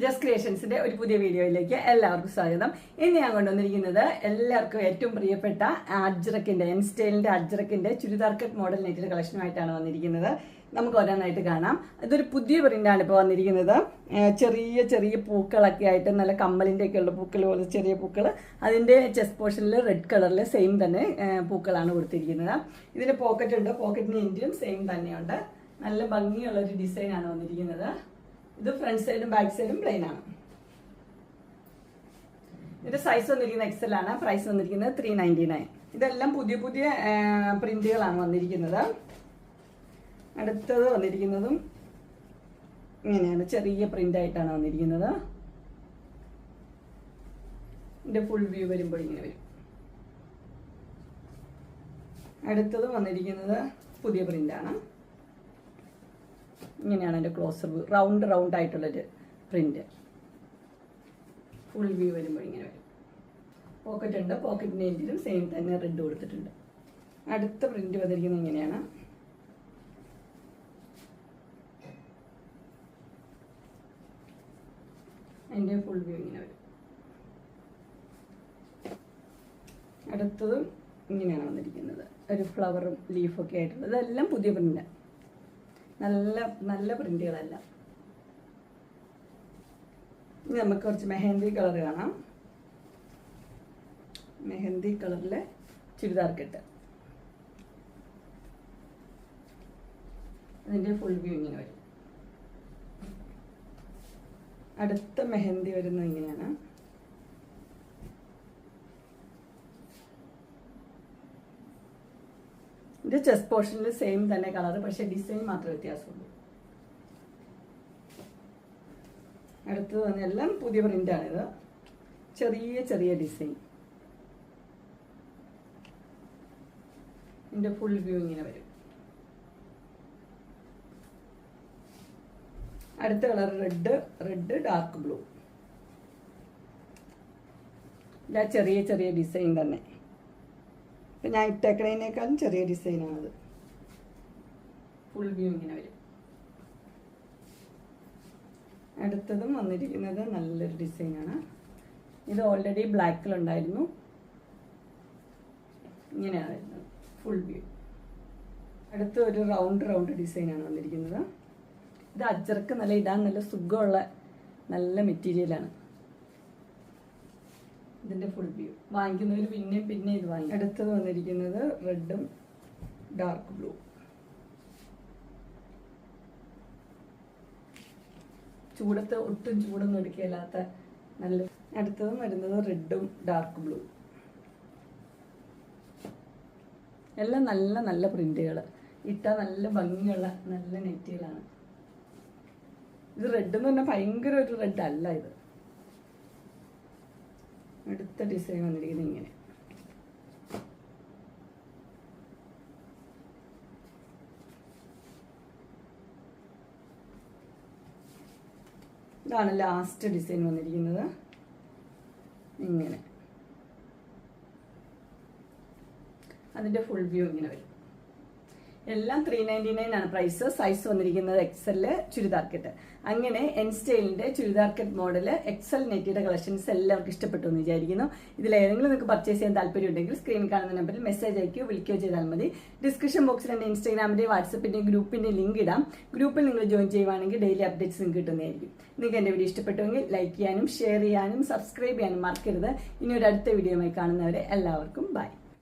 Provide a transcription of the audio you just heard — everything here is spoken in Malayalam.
ജസ്റ്റ് ക്രിയേഷൻസിന്റെ ഒരു പുതിയ വീഡിയോയിലേക്ക് എല്ലാവർക്കും സ്വാഗതം. ഇന്ന് ഞാൻ കൊണ്ടുവന്നിരിക്കുന്നത് എല്ലാവർക്കും ഏറ്റവും പ്രിയപ്പെട്ട അജ്രക്കിന്റെ എൻ സ്റ്റൈലിന്റെ അജ്രക്കിന്റെ ചുരിദാർ കട്ട് മോഡൽ നെറ്റിന്റെ കളക്ഷനുമായിട്ടാണ് വന്നിരിക്കുന്നത്. നമുക്ക് ഓരോന്നായിട്ട് കാണാം. ഇതൊരു പുതിയ പ്രിന്റാണ് ഇപ്പോൾ വന്നിരിക്കുന്നത്. ചെറിയ ചെറിയ പൂക്കളൊക്കെ ആയിട്ട് നല്ല കമ്മലിന്റെ ഒക്കെ ഉള്ള പൂക്കൾ പോലെ ചെറിയ പൂക്കൾ അതിന്റെ ചെസ്റ്റ് പോർഷനിൽ റെഡ് കളറിൽ സെയിം തന്നെ പൂക്കളാണ് കൊടുത്തിരിക്കുന്നത്. ഇതിന് പോക്കറ്റ് ഉണ്ട്. പോക്കറ്റിന് എൻഡിലും സെയിം തന്നെയുണ്ട്. നല്ല ഭംഗിയുള്ള ഒരു ഡിസൈനാണ് വന്നിരിക്കുന്നത്. ഇത് ഫ്രണ്ട് സൈഡും ബാക്ക് സൈഡും പ്ലെയിൻ ആണ്. ഇതിന്റെ സൈസ് വന്നിരിക്കുന്നത് എക്സൽ ആണ്. പ്രൈസ് വന്നിരിക്കുന്നത് ത്രീ നയന്റി നയൻ ഇതെല്ലാം പുതിയ പുതിയ പ്രിന്റുകളാണ് വന്നിരിക്കുന്നത്. അടുത്തത് വന്നിരിക്കുന്നതും ഇങ്ങനെയാണ്. ചെറിയ പ്രിന്റ് ആയിട്ടാണ് വന്നിരിക്കുന്നത്. ഇതിന്റെ ഫുൾ വ്യൂ വരുമ്പോൾ ഇങ്ങനെ വരും. അടുത്തത് വന്നിരിക്കുന്നത് പുതിയ പ്രിന്റാണ് ഇങ്ങനെയാണ് എന്റെ ക്ലോസർ വ്യൂ റൗണ്ട് റൗണ്ട് ആയിട്ടുള്ളൊരു പ്രിന്റ് ഫുൾ വ്യൂ വരുമ്പോൾ ഇങ്ങനെ വരും. പോക്കറ്റ് ഉണ്ട്. പോക്കറ്റിന്റെ എൻഡിലും സെയിം തന്നെ റെഡ് കൊടുത്തിട്ടുണ്ട്. അടുത്ത പ്രിന്റ് വന്നിരിക്കുന്നത് ഇങ്ങനെയാണ്. അതിന്റെ ഫുൾ വ്യൂ ഇങ്ങനെ വരും. അടുത്തതും ഇങ്ങനെയാണ് വന്നിരിക്കുന്നത്. ഒരു ഫ്ലവറും ലീഫൊക്കെ ആയിട്ടുള്ളത്. ഇതെല്ലാം പുതിയ പ്രിന്റ് നല്ല നല്ല പ്രിന്റുകളെല്ലാം. ഇനി നമുക്ക് കുറച്ച് മെഹന്തി കളർ കാണാം. മെഹന്തി കളറിലെ ചുരിദാർ കെട്ട്. അതിന്റെ ഫുൾ വ്യൂ ഇങ്ങനെ വരും. അടുത്ത മെഹന്തി വരുന്നത് ഇങ്ങനെയാണ്. ഇത് ചെസ്റ്റ് പോർഷനിൽ സെയിം തന്നെ കളർ പക്ഷെ ഡിസൈൻ മാത്രമേ വ്യത്യാസമുള്ളൂ. അടുത്തത് തന്നെ എല്ലാം പുതിയ പ്രിന്റാണിത് ചെറിയ ചെറിയ ഡിസൈൻ ഇതിന്റെ ഫുൾ വ്യൂ ഇങ്ങനെ വരും. അടുത്ത colour red red dark blue ഇതാ ചെറിയ ചെറിയ ഡിസൈൻ തന്നെ. ഇപ്പം ഞാൻ ഇട്ടേക്കണേക്കാളും ചെറിയ ഡിസൈനാണത്. ഫുൾ വ്യൂ ഇങ്ങനെ വരും. അടുത്തതും വന്നിരിക്കുന്നത് നല്ലൊരു ഡിസൈനാണ്. ഇത് ഓൾറെഡി ബ്ലാക്കിൽ ഉണ്ടായിരുന്നു ഇങ്ങനെയാണ് ഫുൾ വ്യൂ അടുത്ത ഒരു റൗണ്ട് റൗണ്ട് ഡിസൈനാണ് വന്നിരിക്കുന്നത്. ഇത് അച്ചർക്ക് നല്ല ഇടാൻ നല്ല സുഖമുള്ള നല്ല മെറ്റീരിയലാണ് ഇതിന്റെ ഫുൾ വ്യൂ വാങ്ങിക്കുന്നവർ പിന്നെ പിന്നെ ഇത് വാങ്ങി. അടുത്തത് വന്നിരിക്കുന്നത് റെഡും ഡാർക്ക് ബ്ലൂ. ചൂടത്ത് ഒട്ടും ചൂടൊന്നും എടുക്കില്ലാത്ത നല്ല അടുത്തതും വരുന്നത് റെഡും ഡാർക്ക് ബ്ലൂ. എല്ലാം നല്ല നല്ല പ്രിന്റുകൾ ഇട്ട നല്ല ഭംഗിയുള്ള നല്ല നെറ്റികളാണ്. ഇത് റെഡ് എന്ന് പറഞ്ഞാൽ ഭയങ്കര ഒരു റെഡ് അല്ല ഇത്. ഡിസൈൻ വന്നിരിക്കുന്നത് ഇങ്ങനെ. ഇതാണ് ലാസ്റ്റ് ഡിസൈൻ വന്നിരിക്കുന്നത്. ഇങ്ങനെ. അതിന്റെ ഫുൾ വ്യൂ ഇങ്ങനെ വരും. എല്ലാം ത്രീ നയന്റി നയൻ ആണ്. പ്രൈസ് സൈസ് വന്നിരിക്കുന്നത് എക്സൽ ചുരിദാർ കെട്ട് അങ്ങനെ എൻ സ്റ്റൈലിന്റെ ചുരിദാർ കെട്ട് മോഡൽ എക്സൽ നെറ്റിയുടെ കളക്ഷൻസ് എല്ലാവർക്കും ഇഷ്ടപ്പെട്ടു എന്ന് വിചാരിക്കുന്നു. ഇതിൽ ഏതെങ്കിലും നിങ്ങൾക്ക് പർച്ചേസ് ചെയ്യാൻ താല്പര്യം ഉണ്ടെങ്കിൽ സ്ക്രീനിൽ കാണുന്ന നമ്പറിൽ മെസ്സേജ് അയക്കുകയോ വിളിക്കുകയോ ചെയ്താൽ മതി. ഡിസ്ക്രിപ്ഷൻ ബോക്സിൽ എന്റെ ഇൻസ്റ്റാഗ്രാമിന്റെ വാട്സപ്പിന്റെ ഗ്രൂപ്പിന്റെ ലിങ്ക് ഇടാം. ഗ്രൂപ്പിൽ നിങ്ങൾ ജോയിൻ ചെയ്യുവാണെങ്കിൽ ഡെയിലി അപ്ഡേറ്റ്സ് നിങ്ങൾക്ക് കിട്ടുന്നതായിരിക്കും. നിങ്ങൾക്ക് എന്റെ വീഡിയോ ഇഷ്ടപ്പെട്ടുവെങ്കിൽ ലൈക്ക് ചെയ്യാനും ഷെയർ ചെയ്യാനും സബ്സ്ക്രൈബ് ചെയ്യാനും മറക്കരുത്. ഇനി ഒരു അടുത്ത വീഡിയോയുമായി കാണുന്നവരെ എല്ലാവർക്കും ബൈ